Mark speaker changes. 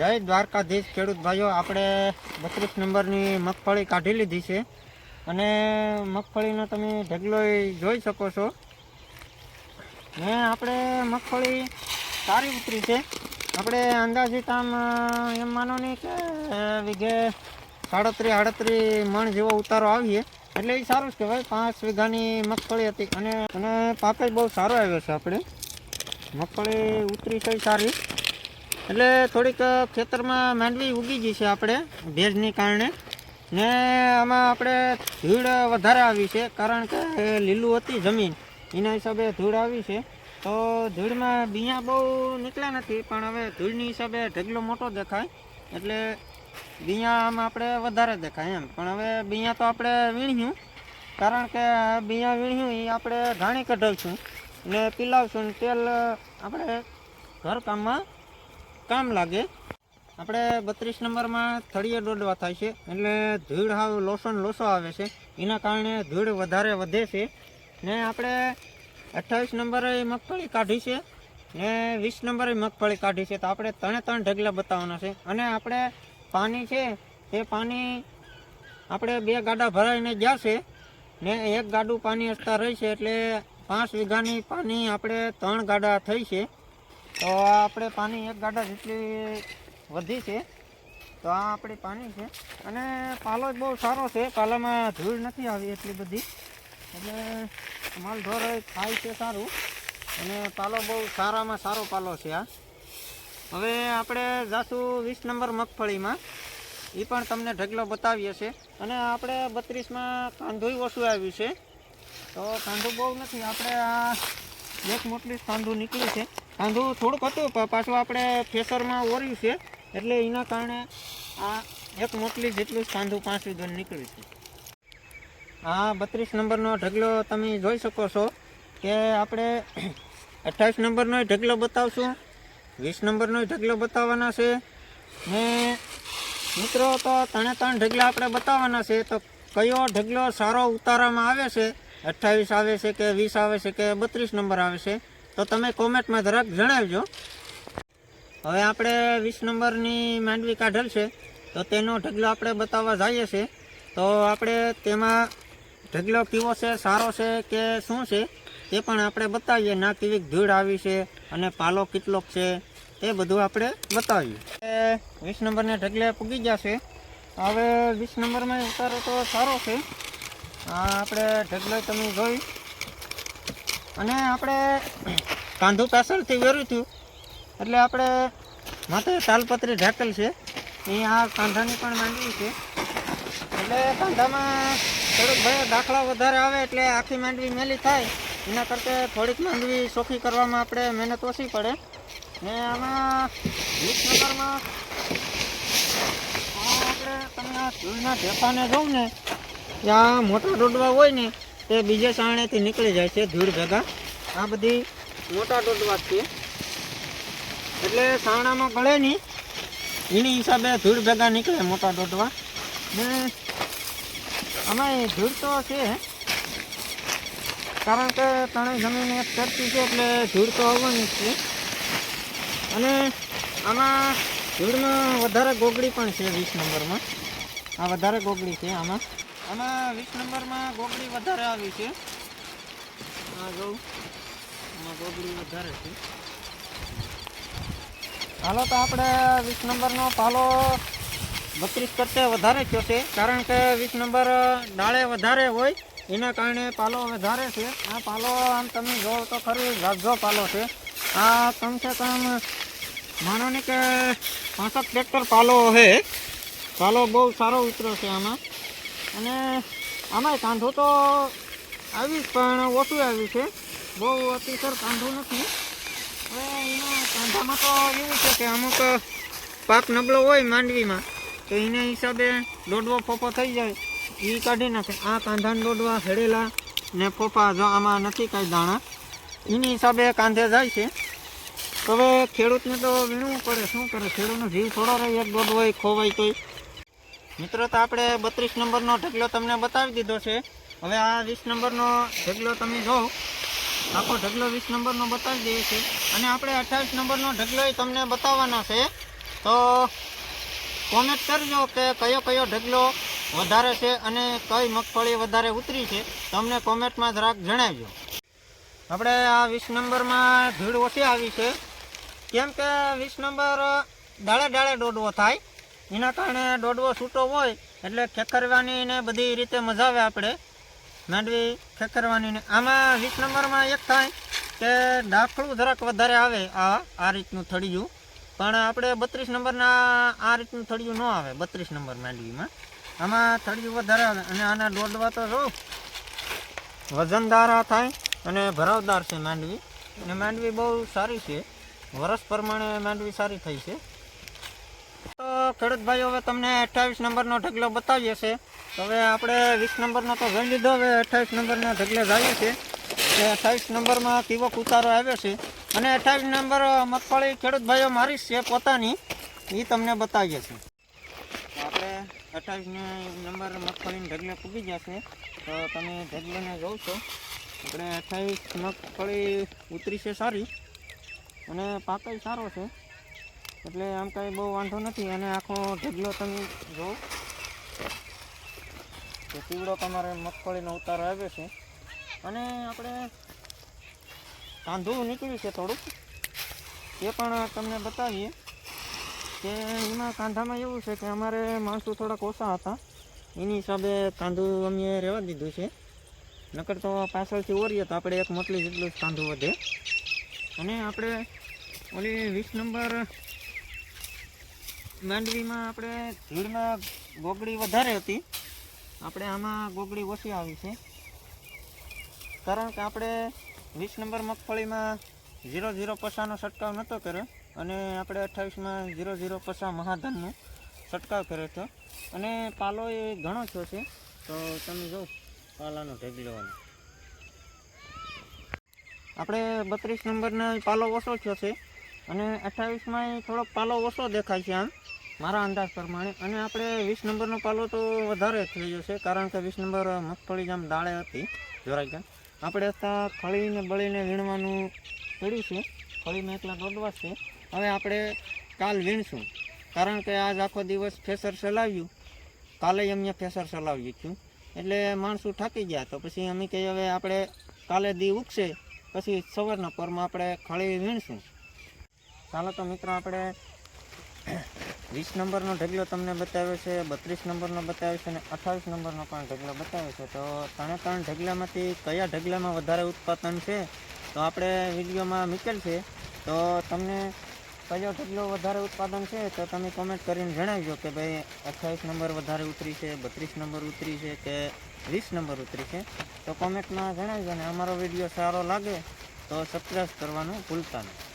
Speaker 1: જય દ્વારકાધીશ ખેડૂત ભાઈઓ, આપણે બત્રીસ નંબરની મગફળી કાઢી લીધી છે. અને મગફળીનો તમે ઢગલો જોઈ શકો છો. ને આપણે મગફળી સારી ઉતરી છે. આપણે અંદાજિત આમ એમ માનો નહીં કે વીઘે સાડત્રીસ આડત્રીસ મણ જેવો ઉતારો આવીએ. એટલે એ સારું જ કહેવાય, પાંચ વીઘાની મગફળી હતી. અને અને પાક બહુ સારો આવ્યો છે આપણે. મગફળી ઉતરી છે સારી. એટલે થોડીક ખેતરમાં માંડવી ઉગી ગઈ છે આપણે, ભેજની કારણે. ને આમાં આપણે ધૂળ વધારે આવી છે, કારણ કે લીલું હતી જમીન. એના હિસાબે ધૂળ આવી છે. તો ધૂળમાં બિયા બહુ નીકળ્યા નથી, પણ હવે ધૂળની હિસાબે ઢગલો મોટો દેખાય. એટલે બિયા આમાં આપણે વધારે દેખાય એમ. પણ હવે બિયા તો આપણે વીણ્યું, કારણ કે બિયા વીણ્યું એ આપણે ઘાણી કઢાવીશું ને પીલાવશું ને તેલ આપણે ઘરકામમાં કામ લાગે. આપણે બત્રીસ નંબરમાં થળીએ દોડવા થાય છે. એટલે ધૂળ હાવ લોસો લોસો આવે છે. એના કારણે ધૂળ વધારે વધે છે. ને આપણે અઠ્ઠાવીસ નંબરે મગફળી કાઢી છે. ને વીસ નંબરે મગફળી કાઢી છે. તો આપણે ત્રણે ત્રણ ઢગલા બતાવવાના છે. અને આપણે પાણી છે, તે પાણી આપણે બે ગાડા ભરાઈને ગયા છે. ને એક ગાડું પાણી હસતા રહી છે. એટલે પાંચ વીઘાની પાણી આપણે ત્રણ ગાડા થઈ છે. તો આપણે પાણી એક ગાડા જેટલી વધી છે. તો આ આપણી પાણી છે. અને પાલો જ બહુ સારો છે. પાલામાં ધૂળ નથી આવી એટલી બધી. એટલે માલ ઢોર ખાય છે સારું. અને પાલો બહુ સારામાં સારો પાલો છે આ. હવે આપણે જાશું વીસ નંબર મગફળીમાં. એ પણ તમને ઢગલો બતાવીએ છે. અને આપણે બત્રીસમાં કાંધુય ઓછું આવ્યું છે. તો કાંધું બહુ નથી. આપણે આ એક મોટલી કાંધું નીકળ્યું છે. કાંધું થોડુંક હતું, પણ પાછું આપણે ફેસરમાં ઓર્યું છે. એટલે એના કારણે આ એક મોટલી જેટલું જ કાંધું પાંચ વીઘાનું નીકળ્યું છે. આ બત્રીસ નંબરનો ઢગલો તમે જોઈ શકો છો કે આપણે અઠ્ઠાવીસ નંબરનો ઢગલો બતાવશું, વીસ નંબરનો ઢગલો બતાવવાના છે. ને મિત્રો, તો ત્રણે ત્રણ ઢગલા આપણે બતાવવાના છે. તો કયો ઢગલો સારો ઉતારવામાં આવે છે? અઠ્ઠાવીસ આવે છે કે વીસ આવે છે કે બત્રીસ નંબર આવે છે? તો તમે કોમેન્ટમાં જરાક જણાવજો. હવે આપણે વીસ નંબરની માંડવી કાઢેલ છે, તો તેનો ઢગલો આપણે બતાવવા જઈએ છે તો આપણે તેમાં ઢગલો કેવો છે, સારો છે કે શું છે તે પણ આપણે બતાવીએ. ના કેવી ધૂળ આવી છે અને પાલો કેટલોક છે તે બધું આપણે બતાવીએ. વીસ નંબરને ઢગલે પૂગી જશે હવે વીસ નંબરમાં ઉતારો તો સારો છે. આપણે ઢગલો તમે જોઈ. અને આપણે કાંધું પાછળથી વેર્યું હતું. એટલે આપણે માથે તાલપત્રી ઢાકેલ છે. એ આ કાંધાની પણ માંડવી છે. એટલે કાંધામાં થોડુંક ભાઈ દાખલા વધારે આવે એટલે આખી માંડવી મેલી થાય. એના કરતાં થોડીક માંડવી ચોખ્ખી કરવામાં આપણે મહેનત ઓછી પડે. ને આમાં વીસ આપણે તમે આ ધૂળના ઢેફાને જોઉં ને ત્યાં મોટા ડોડવા હોય ને તે બીજે સાણેથી નીકળી જાય છે ધૂળ ભેગા. આ બધી મોટા જ છે. એટલે સાણામાં ગળે નહીં. એની હિસાબે ધૂળ ભેગા નીકળે મોટા ડોડવા ને આમાં ધૂળ તો છે. કારણ કે ત્રણેય જમીન એક સરખી છે એટલે ધૂળ તો આવવાની છે. અને આમાં ધૂળમાં વધારે ગોગડી પણ છે વીસ નંબરમાં. આ વધારે ગોગડી છે આમાં. આમાં વીસ નંબરમાં ગોગડી વધારે આવી છે. આ જોઉં. આમાં ગોગડી વધારે છે. હાલો તો આપણે વીસ નંબરનો પાલો બત્રીસ કરતાં વધારે થયો છે. કારણ કે વીસ નંબર ડાળે વધારે હોય, એના કારણે પાલો વધારે છે. આ પાલો આમ તમે જોવો તો ખરી ઝાઝો પાલો છે. આ કમસે કમ માનો ને કે પાંસઠ ટ્રેક્ટર પાલો છે પાલો બહુ સારો ઉતર્યો છે આમાં. અને આમાંય કાંધો તો આવી પણ ઓછું આવ્યું છે. બહુ અતિસર કાંધું નથી. હવે એના કાંધામાં તો એવું છે કે અમુક પાક નબળો હોય માંડવીમાં, તો એના હિસાબે દોડવો ફોફો થઈ જાય. એ કાઢી નાખે. આ કાંધાને દોડવા હેડેલા ને ફોફા જો આમાં નથી કાંઈ દાણા. એની હિસાબે કાંધે જાય છે. હવે ખેડૂતને તો વીણવું પડે. શું કરે? ખેડૂતનો જીવ થોડો રહે. એક દોડવો હોય ખોવાય તોય. મિત્રો, તો આપણે બત્રીસ નંબરનો ઢગલો તમને બતાવી દીધો છે. હવે આ વીસ નંબરનો ઢગલો તમે જોવો. આખો ઢગલો વીસ નંબરનો બતાવી દઈએ છીએ. અને આપણે અઠ્ઠાવીસ નંબરનો ઢગલો તમને બતાવવાનો છે. તો કોમેન્ટ કરજો કે કયો કયો ઢગલો વધારે છે અને કઈ મગફળી વધારે ઉતરી છે. તમને કોમેન્ટમાં જરાક જણાવજો. આપણે આ વીસ નંબરમાં ભીડ ઓછી આવી છે. કેમ કે વીસ નંબર ડાળે ડાળે દોડવો થાય. એના કારણે દોડવો છૂટો હોય એટલે ખેખરવાની ને બધી રીતે મજા આવે આપણે. માંડવી ખેખરવાની ને આમાં વીસ નંબરમાં એક થાય કે ડાખલું જરાક વધારે આવે આ આ રીતનું થળિયું પણ આપણે બત્રીસ નંબરના આ રીતનું થળિયું ન આવે, બત્રીસ નંબર માંડવીમાં. આમાં થળિયું વધારે આવે અને આના દોડવા તો જો, વજનદાર થાય અને ભરાવદાર છે માંડવી. અને માંડવી બહુ સારી છે. વરસ પ્રમાણે માંડવી સારી થઈ છે. ખેડૂત ભાઈઓ હવે તમને અઠ્ઠાવીસ નંબરનો ઢગલો બતાવીએ છે હવે આપણે વીસ નંબરનો તો જોઈ લીધો, હવે અઠ્ઠાવીસ નંબરના ઢગલે જઈએ છીએ. અઠ્ઠાવીસ નંબરમાં કેવો ઉતારો આવ્યો છે. અને અઠ્ઠાવીસ નંબર મગફળી ખેડૂત ભાઈઓ મારી છે પોતાની. એ તમને બતાવીએ છીએ. આપણે અઠ્ઠાવીસ નંબર મગફળીને ઢગલે પૂગી જશે તો તમે ઢગલેને જોઉં છો. આપણે અઠ્ઠાવીસ મગફળી ઉતરી છે સારી. અને પાકઈ સારો છે. એટલે આમ કાંઈ બહુ વાંધો નથી અને આખો ઢગલો તમે જો તો પીવડો તમારે મગફળીનો ઉતારો આવ્યો છે. અને આપણે કાંધું નીકળ્યું છે થોડુંક. એ પણ તમને બતાવીએ કે એમાં કાંધામાં એવું છે કે અમારે માણસો થોડાક ઓછા હતા. એની હિસાબે કાંધું અમે રહેવા દીધું છે. નકર તો પાછળથી ઓરીએ તો આપણે એક મોટલી જેટલું જ કાંધું વધે. અને આપણે ઓલી વીસ નંબર માંડવીમાં આપણે ધીળમાં ગોગડી વધારે હતી. આપણે આમાં ગોગડી ઓછી આવી છે. કારણ કે આપણે વીસ નંબર મગફળીમાં ઝીરો ઝીરો પસાનો છંટકાવ નહોતો કર્યો અને આપણે અઠ્ઠાવીસમાં ઝીરો ઝીરો પસા મહાધનનો છંટકાવ કર્યો હતો. અને પાલો એ ઘણો થયો છે. તો તમે જો પાલાનો ઢેગ લેવાનો. આપણે બત્રીસ નંબરનો પાલો ઓછો થયો છે. અને અઠ્ઠાવીસમાં થોડોક પાલો ઓછો દેખાય છે આમ, મારા અંદાજ પ્રમાણે. અને આપણે વીસ નંબરનો પાલો તો વધારે થઈ છે કારણ કે વીસ નંબર મગફળી જેમ દાળે હતી જોરાઈ ગયા આપણે અત્યારે ખળીને બળીને વીણવાનું પડ્યું છે ખળીમાં એકલા દોડવા છે. હવે આપણે કાલ વીણશું, કારણ કે આજ આખો દિવસ ફેસર ચલાવ્યું કાલે અમને ફેસર ચલાવ્યું છું એટલે માણસો થાકી ગયા, તો પછી અમે કહીએ, હવે આપણે કાલે દી ઉગશે, પછી સવારના પરમાં આપણે ખળી વીણશું. ચાલો તો મિત્રો આપણે વીસ નંબરનો ઢગલો તમને બતાવ્યો છે, બત્રીસ નંબરનો બતાવ્યો છે અને અઠ્ઠાવીસ નંબરનો પણ ઢગલો બતાવ્યો છે. તો ત્રણે ત્રણ ઢગલામાંથી કયા ઢગલામાં વધારે ઉત્પાદન છે? તો આપણે વિડીયોમાં મૂકેલ છે. તો તમને કયો ઢગલો વધારે ઉત્પાદન છે તો તમે કોમેન્ટ કરીને જણાવજો કે ભાઈ અઠ્ઠાવીસ નંબર વધારે ઉતરી છે, બત્રીસ નંબર ઉતરી છે કે વીસ નંબર ઉતરી છે. તો કોમેન્ટમાં જણાવજો ને અમારો વીડિયો સારો લાગે તો સબસ્ક્રાઈબ કરવાનું ભૂલતા નહીં.